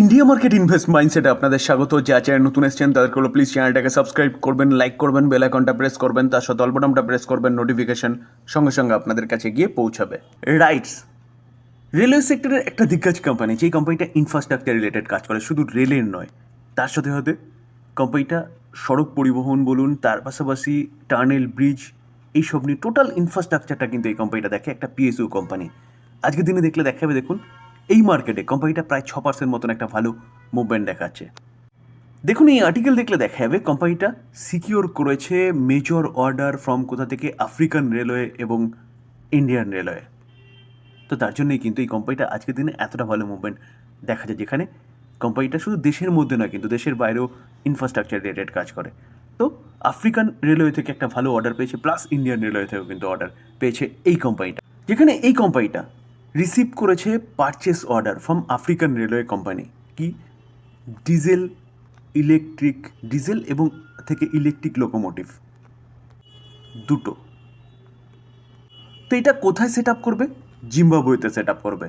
India market invest মাইন্ডসেটে আপনাদের স্বাগত। যা চ্যানেল নতুন এসেছেন, তাদেরকে হলো প্লিজ চ্যানেলটাকে সাবস্ক্রাইব করবেন লাইক করবেন বেল আইকনটা প্রেস করবেন, তার সাথে অল্পটামটা প্রেস করবেন নোটিফিকেশন সঙ্গে সঙ্গে আপনাদের কাছে গিয়ে পৌঁছাবে। রাইটস রেলওয়ে সেক্টরের একটা দিগ্গজ কোম্পানি যেই কোম্পানিটা ইনফ্রাস্ট্রাকচার রিলেটেড কাজ করে, শুধু রেলের নয়, তার সাথে সাথে কোম্পানিটা সড়ক পরিবহন বলুন, তার পাশাপাশি টানেল ব্রিজ এইসব নিয়ে টোটাল ইনফ্রাস্ট্রাকচারটা কিন্তু এই কোম্পানিটা দেখে, একটা পিএসইউ কোম্পানি আজকের দিনে দেখলে দেখাবে, দেখুন এই মার্কেটে কোম্পানিটা প্রায় ছ পার্সেন্ট মতন একটা ভালো মুভমেন্ট দেখাচ্ছে। দেখুন, এই আর্টিকেল দেখলে দেখা যাবে কোম্পানিটা সিকিওর করেছে মেজর অর্ডার ফ্রম কোথা থেকে? আফ্রিকান রেলওয়ে এবং ইন্ডিয়ান রেলওয়ে তো তার জন্যই কিন্তু এই কোম্পানিটা আজকের দিনে এতটা ভালো মুভমেন্ট দেখা যায় যেখানে কোম্পানিটা শুধু দেশের মধ্যে নয়, কিন্তু দেশের বাইরেও ইনফ্রাস্ট্রাকচার রিলেটেড কাজ করে। তো আফ্রিকান রেলওয়ে থেকে একটা ভালো অর্ডার পেয়েছে প্লাস ইন্ডিয়ান রেলওয়ে থেকেও কিন্তু অর্ডার পেয়েছে এই কোম্পানিটা যেখানে এই কোম্পানিটা রিসিভ করেছে purchase order from African railway company কি? ডিজেল ইলেকট্রিক ডিজেল এবং থেকে ইলেকট্রিক লোকোমোটিভ দুটো। তো এটা কোথায় সেট আপ করবে? জিম্বাবুয়েতে সেট আপ করবে।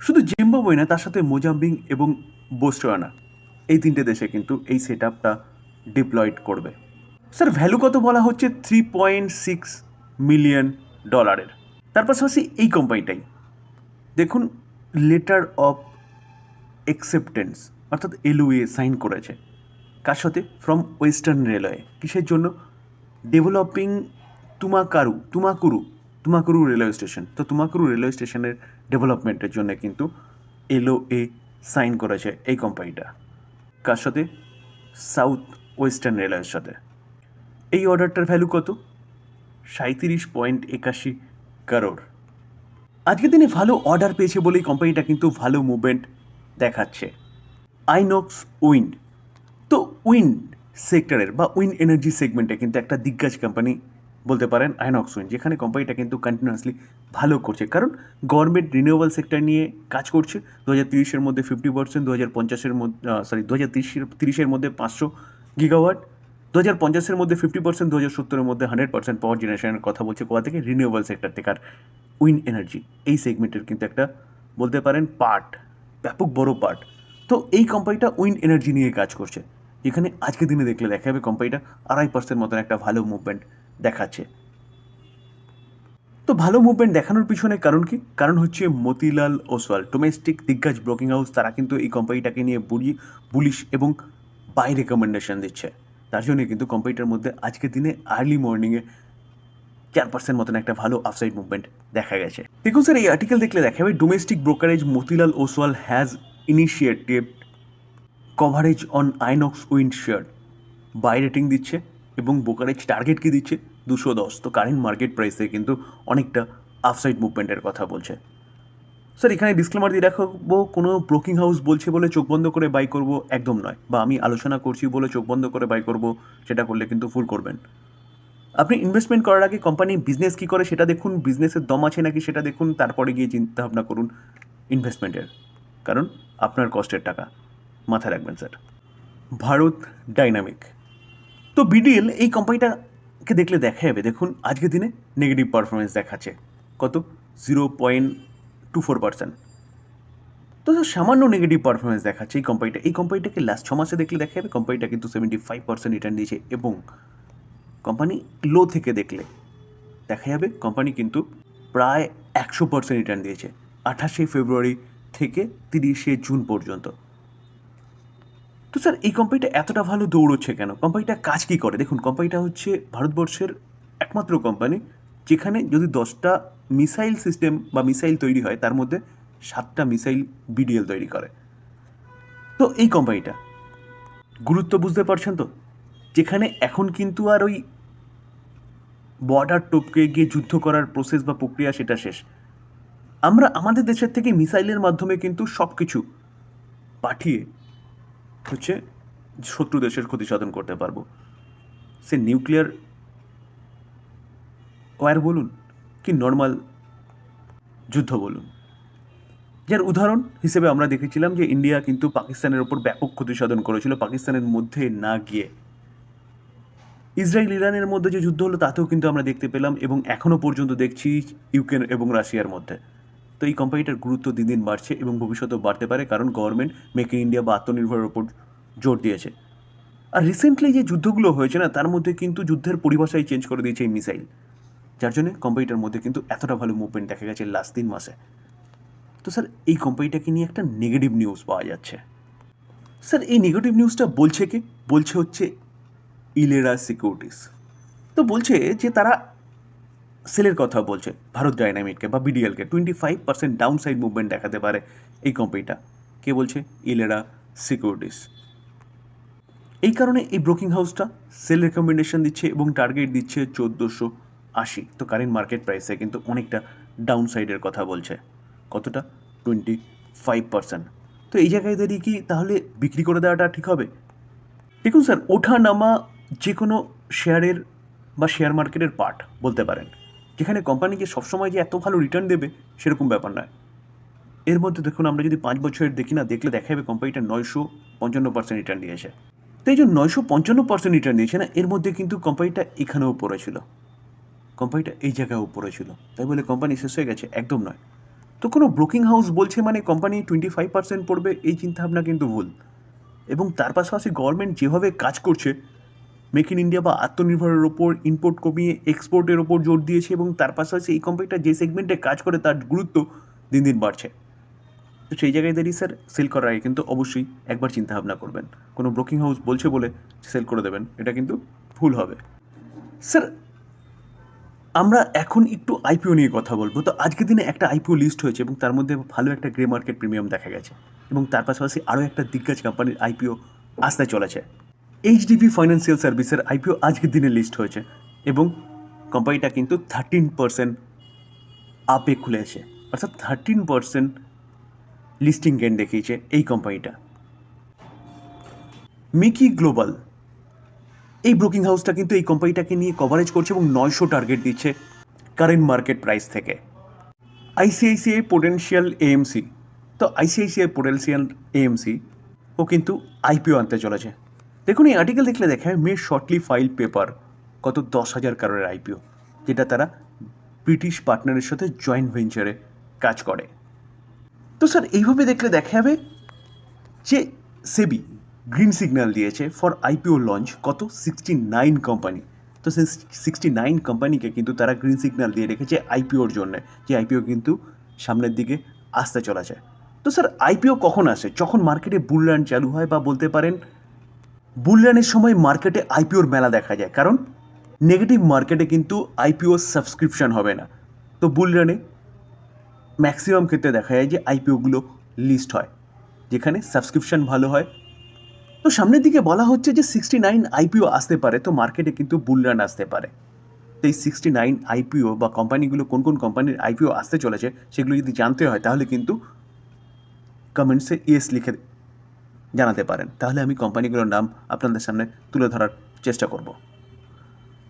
শুধু জিম্বাবুয়ে না, তার সাথে মোজাম্বিং এবং বোস্টোয়ানা এই তিনটে দেশে কিন্তু এই সেট আপটা ডিপ্লয়েড করবে। স্যার ভ্যালু কত বলা হচ্ছে? থ্রি পয়েন্ট সিক্স মিলিয়ন ডলারের তার পাশাপাশি এই কোম্পানিটাই দেখুন লেটার অফ অ্যাকসেপ্টেন্স অর্থাৎ এলওএ সাইন করেছে। কার সাথে? ফ্রম ওয়েস্টার্ন রেলওয়ে কিসের জন্য? Developing Tumakaru Tumakuru Tumakuru railway station তো তুমাকুরু রেলওয়ে স্টেশনের ডেভেলপমেন্টের জন্য কিন্তু এলওএ সাইন করেছে এই কোম্পানিটা কার সাথে? সাউথ ওয়েস্টার্ন রেলওয়ের সাথে। এই অর্ডারটার ভ্যালু কত? সাঁত্রিশ পয়েন্ট একাশি কারোর। আজকের দিনে ভালো অর্ডার পেয়েছে বলেই কোম্পানিটা কিন্তু ভালো মুভমেন্ট দেখাচ্ছে। আইনক্স উইন্ড তো উইন্ড সেক্টরের বা উইন্ড এনার্জি সেগমেন্টে কিন্তু একটা দিগ্গজ কোম্পানি বলতে পারেন আইনক্স উইন্ড যেখানে কোম্পানিটা কিন্তু কন্টিনিউয়াসলি ভালো করছে। কারণ গভর্নমেন্ট রিনিউয়েবল সেক্টর নিয়ে কাজ করছে। দু হাজার তিরিশের মধ্যে ফিফটি পার্সেন্ট দু হাজার পঞ্চাশের মধ্যে সরি দু হাজার তিরিশের তিরিশের মধ্যে পাঁচশো গিগাওয়াট দু হাজার পঞ্চাশের মধ্যে ফিফটি পার্সেন্ট দু হাজার সত্তরের মধ্যে হান্ড্রেড পার্সেন্ট পাওয়ার জেনারেশনের কথা বলছে কোথা থেকে রিনিউয়েবল সেক্টর থেকে। আর উইন্ড এনার্জি এই সেগমেন্টের কিন্তু একটা বলতে পারেন পার্ট ব্যাপক বড় পার্ট তো এই কোম্পানিটা উইন্ড এনার্জি নিয়ে কাজ করছে। যেখানে আজকের দিনে দেখলে দেখা যাবে কোম্পানিটা আড়াই পার্সেন্ট মতন একটা ভালো মুভমেন্ট দেখাচ্ছে। তো ভালো মুভমেন্ট দেখানোর পিছনে কারণ কি? কারণ হচ্ছে মতিলাল ওসওয়াল ডোমেস্টিক দিগ্গজ ব্রোকিং হাউস, তারা কিন্তু এই কোম্পানিটাকে নিয়ে বুড়ি বুলিশ এবং বাই রেকমেন্ডেশন দিচ্ছে। তার জন্য কিন্তু কোম্পানিটার মধ্যে আজকের দিনে আর্লি মর্নিংয়ে চার পার্সেন্ট মতন একটা ভালো আফসাইড মুভমেন্ট দেখা গেছে। দেখুন স্যার এই আর্টিকেল দেখলে দেখা যাবে domestic brokerage Motilal Oswal has initiative coverage on Inox wind share buy rating দিচ্ছে এবং ব্রোকারেজ টার্গেট কি দিচ্ছে? দুশো দশ। তো কারেন্ট মার্কেট প্রাইসে কিন্তু অনেকটা আফসাইড মুভমেন্টের কথা বলছে। স্যার এখানে ডিসক্লেমার দিয়ে রাখব কোনো ব্রোকিং হাউস বলছে বলে চোখ বন্ধ করে বাই করব একদম নয়। বা আমি আলোচনা করছি বলে চোখ বন্ধ করে বাই করব, সেটা করলে কিন্তু ফুল করবেন। আপনি ইনভেস্টমেন্ট করার আগে কোম্পানি বিজনেস কী করে সেটা দেখুন বিজনেসের দম আছে নাকি সেটা দেখুন, তারপরে গিয়ে চিন্তা ভাবনা করুন ইনভেস্টমেন্টের কারণ আপনার কষ্টের টাকা। মাথায় রাখবেন স্যার ভারত ডাইনামিক তো বিডিএল এই কোম্পানিটাকে দেখলে দেখা যাবে, দেখুন, আজকের দিনে নেগেটিভ পারফরমেন্স দেখাচ্ছে। কত? Zero point two four percent তো সামান্য নেগেটিভ পারফরমেন্স দেখাচ্ছে এই কোম্পানিটা এই কোম্পানিটাকে লাস্ট ছ মাসে দেখলে দেখা যাবে কোম্পানিটা কিন্তু সেভেন্টি ফাইভ পার্সেন্ট রিটার্ন দিয়েছে এবং কোম্পানি লো থেকে দেখলে দেখা যাবে কোম্পানি কিন্তু প্রায় একশো পার্সেন্ট রিটার্ন দিয়েছে আঠাশে ফেব্রুয়ারি থেকে তিরিশে জুন পর্যন্ত। তো স্যার এই কোম্পানিটা এতটা ভালো দৌড়চ্ছে কেন? কোম্পানিটা কাজ কী করে? দেখুন কোম্পানিটা হচ্ছে ভারতবর্ষের একমাত্র কোম্পানি যেখানে যদি দশটা মিসাইল সিস্টেম বা মিসাইল তৈরি হয়, তার মধ্যে সাতটা মিসাইল বিডিএল তৈরি করে। তো এই কোম্পানিটা, গুরুত্ব বুঝতে পারছেন তো? যেখানে এখন কিন্তু আর ওই বর্ডার টপকে গিয়ে যুদ্ধ করার প্রসেস বা প্রক্রিয়া সেটা শেষ। আমরা আমাদের দেশের থেকে মিসাইলের মাধ্যমে কিন্তু সব কিছু পাঠিয়ে হচ্ছে শত্রু দেশের ক্ষতি সাধন করতে পারব। সে নিউক্লিয়ার, ওয়ার বলুন কি নর্মাল যুদ্ধ বলুন। যার উদাহরণ হিসেবে আমরা দেখেছিলাম যে ইন্ডিয়া কিন্তু পাকিস্তানের ওপর ব্যাপক ক্ষতি সাধন করেছিল, পাকিস্তানের মধ্যে না গিয়ে। ইসরায়েল, ইরানের মধ্যে যে যুদ্ধ হলো, তাতেও কিন্তু আমরা দেখতে পেলাম এবং এখনও পর্যন্ত দেখছি ইউক্রেন এবং রাশিয়ার মধ্যে। তো এই কোম্পানিটার গুরুত্ব দিন দিন বাড়ছে এবং ভবিষ্যতেও বাড়তে পারে, কারণ গভর্নমেন্ট মেক ইন ইন্ডিয়া বা আত্মনির্ভরের ওপর জোর দিয়েছে। আর রিসেন্টলি যে যুদ্ধগুলো হয়েছে না, তার মধ্যে কিন্তু যুদ্ধের পরিভাষাই চেঞ্জ করে দিয়েছে এই মিসাইল যার জন্য কোম্পানিটার মধ্যে কিন্তু এতটা ভালো মুভমেন্ট দেখা গেছে লাস্ট তিন মাসে। তো স্যার এই কোম্পানিটাকে নিয়ে একটা নেগেটিভ নিউজ পাওয়া যাচ্ছে। স্যার এই নেগেটিভ নিউজটা বলছে কি? বলছে হচ্ছে ইলেরা সিকিউরিটিস তো বলছে যে তারা সেলের কথা বলছে, ভারত ডাইনামিককে বা বিডিএলকে twenty five percent down side movement দেখাতে পারে এই কোম্পানিটা কে বলছে? ইলেরা সিকিউরিটিস এই কারণে এই ব্রোকিং হাউসটা সেল রেকমেন্ডেশন দিচ্ছে এবং টার্গেট দিচ্ছে চোদ্দোশো আশি। তো কারেন্ট মার্কেট প্রাইসে কিন্তু অনেকটা ডাউন সাইডের কথা বলছে। কতটা? টোয়েন্টি ফাইভ পার্সেন্ট তো এই জায়গায় দাঁড়িয়ে কি তাহলে বিক্রি করে দেওয়াটা ঠিক হবে? দেখুন স্যার ওঠা নামা যে কোনো শেয়ারের বা শেয়ার মার্কেটের পার্ট বলতে পারেন। যেখানে কোম্পানি যে সবসময় যে এত ভালো রিটার্ন দেবে সেরকম ব্যাপার নয়। এর মধ্যে দেখুন, আমরা যদি পাঁচ বছরের দেখি না, দেখলে দেখা যাবে কোম্পানিটা নয়শো পঞ্চান্ন পার্সেন্ট রিটার্ন দিয়েছে তো এই যে নয়শো পঞ্চান্ন পার্সেন্ট রিটার্ন দিয়েছে না, এর মধ্যে কিন্তু কোম্পানিটা এখানেও পড়েছিল। কোম্পানিটা এই জায়গায় উপরে ছিল। তাই বলে কোম্পানি শেষ হয়ে গেছে? একদম নয়। তো কোনো ব্রোকিং হাউস বলছে মানে কোম্পানি টোয়েন্টি ফাইভ পার্সেন্ট পড়বে, এই চিন্তাভাবনা কিন্তু ভুল। এবং তার পাশাপাশি গভর্নমেন্ট যেভাবে কাজ করছে মেক ইন ইন্ডিয়া বা আত্মনির্ভরের ওপর ইম্পোর্ট কমিয়ে এক্সপোর্টের ওপর জোর দিয়েছে এবং তার পাশাপাশি এই কোম্পানিটা যে সেগমেন্টে কাজ করে তার গুরুত্ব দিন দিন বাড়ছে। তো সেই জায়গায় দাঁড়িয়ে স্যার সেল করার আগে কিন্তু অবশ্যই একবার চিন্তা ভাবনা করবেন। কোনো ব্রোকিং হাউস বলছে বলে সেল করে দেবেন, এটা কিন্তু ভুল হবে। স্যার আমরা এখন একটু আইপিও নিয়ে কথা বলব। তো আজকের দিনে একটা আইপিও লিস্ট হয়েছে এবং তার মধ্যে ভালো একটা গ্রে মার্কেট প্রিমিয়াম দেখা গেছে এবং তার পাশাপাশি আরও একটা দিগ্গজ কোম্পানির আইপিও আসতে চলেছে। এইচডিবি ফাইন্যান্সিয়াল সার্ভিসের আইপিও আজকের দিনে লিস্ট হয়েছে এবং কোম্পানিটা কিন্তু থার্টিন পার্সেন্ট আপে খুলেছে। অর্থাৎ থার্টিন পার্সেন্ট লিস্টিং গেন দেখিয়েছে এই কোম্পানিটা মিকি গ্লোবাল এই ব্রোকিং হাউসটা কিন্তু এই কোম্পানিটাকে নিয়ে কভারেজ করছে এবং নয়শো টার্গেট দিচ্ছে কারেন্ট মার্কেট প্রাইস থেকে। আইসিআইসিআই পোটেন্সিয়াল এএমসি তো আইসিআইসিআই পোটেন্সিয়াল এএমসি ও কিন্তু আইপিও আনতে চলেছে। দেখুন, এই আর্টিকেল দেখলে দেখায় মে শর্টলি ফাইল পেপার কত দশ হাজার কারোর আইপিও যেটা তারা ব্রিটিশ পার্টনারের সাথে জয়েন্ট ভেঞ্চারে কাজ করে। তো স্যার এইভাবে দেখলে দেখা যাবে যে সেবি গ্রিন সিগন্যাল দিয়েছে ফর আইপিও লঞ্চ কত? সিক্সটি নাইন কোম্পানি তো সেই সিক্সটি নাইন কোম্পানিকে কিন্তু তারা গ্রিন সিগন্যাল দিয়ে রেখেছে আইপিওর জন্য, যে আইপিও কিন্তু সামনের দিকে আসতে চলেছে। তো স্যার, আইপিও কখন আসে? যখন মার্কেটে বুলরান চালু হয় বা বলতে পারেন বুলরানের সময় মার্কেটে আইপিওর মেলা দেখা যায়। কারণ নেগেটিভ মার্কেটে কিন্তু আইপিও সাবস্ক্রিপশন হবে না। তো বুলরানে ম্যাক্সিমাম ক্ষেত্রে দেখা যায় যে আইপিওগুলো লিস্ট হয়, যেখানে সাবস্ক্রিপশন ভালো হয় তো সামনের দিকে বলা হচ্ছে যে সিক্সটি নাইন আইপিও আসতে পারে, তো মার্কেটে কিন্তু বুলরান আসতে পারে। তো এই সিক্সটি নাইন আইপিও বা কোম্পানিগুলো কোন কোন কোম্পানির আইপিও আসতে চলেছে, সেগুলো যদি জানতে হয়, তাহলে কিন্তু কমেন্টসে ইয়েস লিখে জানাতে পারেন। তাহলে আমি কোম্পানিগুলোর নাম আপনাদের সামনে তুলে ধরার চেষ্টা করব।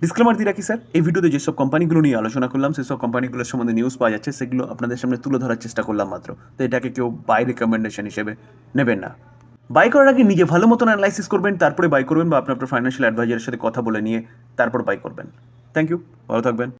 ডিসক্লেমার দিয়ে রাখি স্যার, এই ভিডিওতে যেসব কোম্পানিগুলো নিয়ে আলোচনা করলাম, সেসব কোম্পানিগুলোর সম্বন্ধে নিউজ পাওয়া যাচ্ছে, সেগুলো আপনাদের সামনে তুলে ধরার চেষ্টা করলাম মাত্র। তো এটাকে কেউ বাই রেকমেন্ডেশন হিসেবে নেবেন না। বাই করার আগে নিজে ভালো মতন অ্যানালাইসিস করবেন, তারপরে বাই করবেন বা আপনার ফাইন্যান্সিয়াল অ্যাডভাইজারের সাথে কথা বলে নিয়ে তারপর বাই করবেন। থ্যাংক ইউ ভালো থাকবেন।